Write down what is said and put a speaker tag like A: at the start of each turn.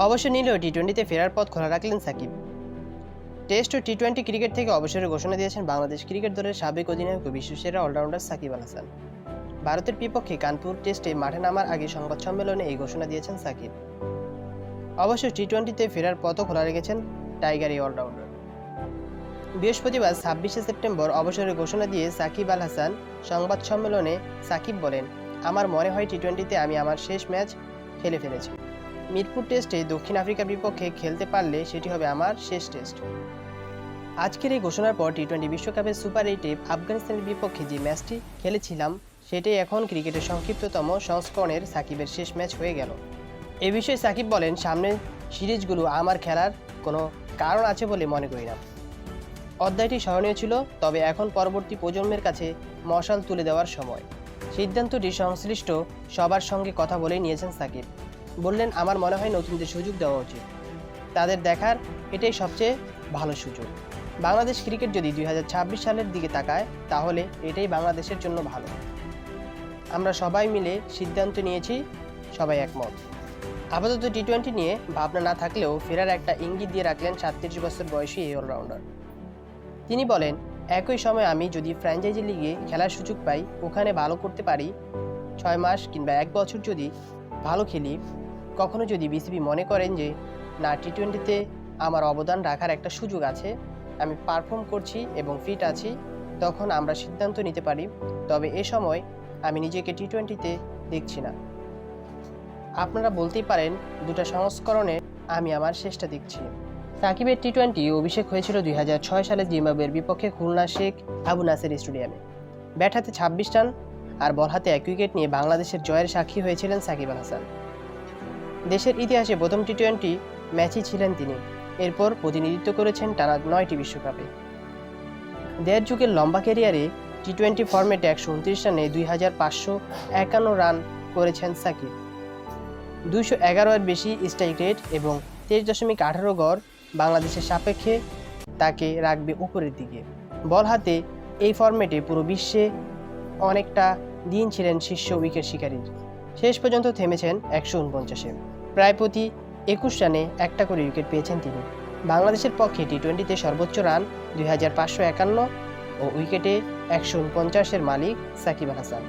A: অবসর নিলেও টি টোয়েন্টিতে ফেরার পথ খোলা রাখলেন সাকিব। টেস্ট ও টি টোয়েন্টি ক্রিকেট থেকে অবসরের ঘোষণা দিয়েছেন বাংলাদেশ ক্রিকেট দলের সাবেক অধিনায়ক বিশ্বসেরা অলরাউন্ডার সাকিব আল হাসান। ভারতের বিপক্ষে কানপুর টেস্টে মাঠে নামার আগে সংবাদ সম্মেলনে এই ঘোষণা দিয়েছেন সাকিব। অবশ্য টি টোয়েন্টিতে ফেরার পথও খোলা রেখেছেন টাইগার এই অলরাউন্ডার। বৃহস্পতিবার ছাব্বিশে সেপ্টেম্বর অবসরের ঘোষণা দিয়ে সাকিব আল হাসান সংবাদ সম্মেলনে সাকিব বলেন, আমার মনে হয় টি টোয়েন্টিতে আমি আমার শেষ ম্যাচ খেলে ফেলেছি। মিরপুর টেস্টে দক্ষিণ আফ্রিকার বিপক্ষে খেলতে পারলে সেটি হবে আমার শেষ টেস্ট। আজকের এই ঘোষণার পর টি টোয়েন্টি বিশ্বকাপের সুপার এইটে আফগানিস্তানের বিপক্ষে যে ম্যাচটি খেলেছিলাম, সেটাই এখন ক্রিকেটের সংক্ষিপ্ততম সংস্করণের সাকিবের শেষ ম্যাচ হয়ে গেল। এ বিষয়ে সাকিব বলেন সামনের সিরিজগুলো আমার খেলার কোনো কারণ আছে বলে মনে করি না। অধ্যায়টি স্মরণীয় ছিল, তবে এখন পরবর্তী প্রজন্মের কাছে মশাল তুলে দেওয়ার সময়। সিদ্ধান্তটি সংশ্লিষ্ট সবার সঙ্গে কথা বলে নিয়েছেন সাকিব। বললেন, আমার মনে হয় নতুনদের সুযোগ দেওয়া উচিত। তাদের দেখার এটাই সবচেয়ে ভালো সুযোগ। বাংলাদেশ ক্রিকেট যদি দুই হাজার ছাব্বিশ সালের দিকে তাকায়, তাহলে এটাই বাংলাদেশের জন্য ভালো। আমরা সবাই মিলে সিদ্ধান্ত নিয়েছি, সবাই একমত। আপাতত টি টোয়েন্টি নিয়ে ভাবনা না থাকলেও ফেরার একটা ইঙ্গিত দিয়ে রাখলেন সাতত্রিশ বছর বয়সী এই অলরাউন্ডার। তিনি বলেন, একই সময় আমি যদি ফ্র্যাঞ্চাইজি লিগে খেলার সুযোগ পাই, ওখানে ভালো করতে পারি, ছয় মাস কিংবা এক বছর যদি ভালো খেলি কখনো যদি বিসিবি মনে করেন যে, না টি টোয়েন্টিতে আমার অবদান রাখার একটা সুযোগ আছে, আমি পারফর্ম করছি এবং ফিট আছি, তখন আমরা সিদ্ধান্ত নিতে পারি, তবে এ সময় আমি নিজেকে টি টোয়েন্টিতে দেখছি না। আপনারা বলতেই পারেন, দুটা সংস্করণে আমি আমার শেষটা দেখছি। সাকিবের টি টোয়েন্টি অভিষেক হয়েছিল দুই হাজার ছয় সালে জিম্বাবুয়ের বিপক্ষে খুলনা শেখ আবু নাসের স্টেডিয়ামে। ব্যাট হাতে ছাব্বিশ রান আর বল হাতে এক উইকেট নিয়ে বাংলাদেশের জয়ের সাক্ষী হয়েছিলেন সাকিব আল হাসান। দেশের ইতিহাসে প্রথম টি টোয়েন্টি ম্যাচই ছিলেন তিনি। এরপর প্রতিনিধিত্ব করেছেন টানা নয়টি বিশ্বকাপে। দেড় যুগের লম্বা ক্যারিয়ারে টি টোয়েন্টি ফর্মেটে একশো উনত্রিশ রানে দুই হাজার পাঁচশো একান্ন রান করেছেন সাকিব। দুইশো এগারো এর বেশি স্ট্রাইক রেট এবং তেইশ দশমিক আঠারো গড় বাংলাদেশের সাপেক্ষে তাকে রাখবে উপরের দিকে। বল হাতে এই ফর্মেটে পুরো বিশ্বে অনেকটা দিন ছিলেন শীর্ষ উইকেট শিকারীর। শেষ পর্যন্ত থেমেছেন একশো উনপঞ্চাশে। প্রায় প্রতি একুশ রানে একটা করে উইকেট পেয়েছেন তিনি। বাংলাদেশের পক্ষে টি টোয়েন্টিতে সর্বোচ্চ রান দুই হাজার পাঁচশো একান্ন ও উইকেটে একশো উনপঞ্চাশের মালিক সাকিব হাসান।